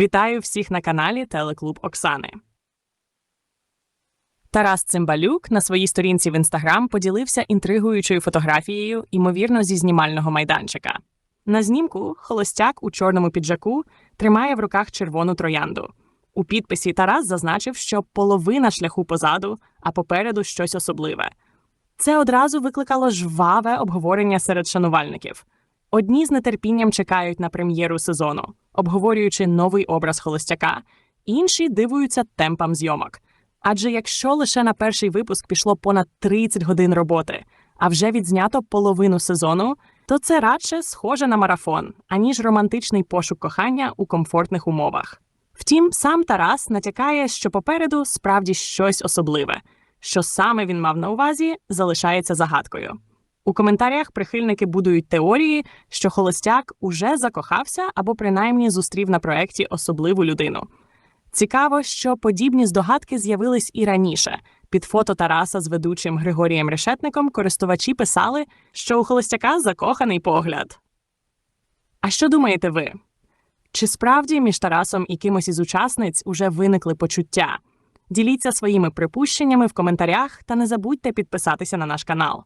Вітаю всіх на каналі Телеклуб Оксани. Тарас Цимбалюк на своїй сторінці в інстаграм поділився інтригуючою фотографією, ймовірно, зі знімального майданчика. На знімку холостяк у чорному піджаку тримає в руках червону троянду. У підписі Тарас зазначив, що половина шляху позаду, а попереду щось особливе. Це одразу викликало жваве обговорення серед шанувальників. Одні з нетерпінням чекають на прем'єру сезону, обговорюючи новий образ холостяка, інші дивуються темпам зйомок. Адже якщо лише на перший випуск пішло понад 30 годин роботи, а вже відзнято половину сезону, то це радше схоже на марафон, аніж романтичний пошук кохання у комфортних умовах. Втім, сам Тарас натякає, що попереду справді щось особливе, що саме він мав на увазі, залишається загадкою. У коментарях прихильники будують теорії, що холостяк уже закохався або принаймні зустрів на проєкті особливу людину. Цікаво, що подібні здогадки з'явились і раніше. Під фото Тараса з ведучим Григорієм Решетником користувачі писали, що у холостяка закоханий погляд. А що думаєте ви? Чи справді між Тарасом і кимось із учасниць уже виникли почуття? Діліться своїми припущеннями в коментарях та не забудьте підписатися на наш канал.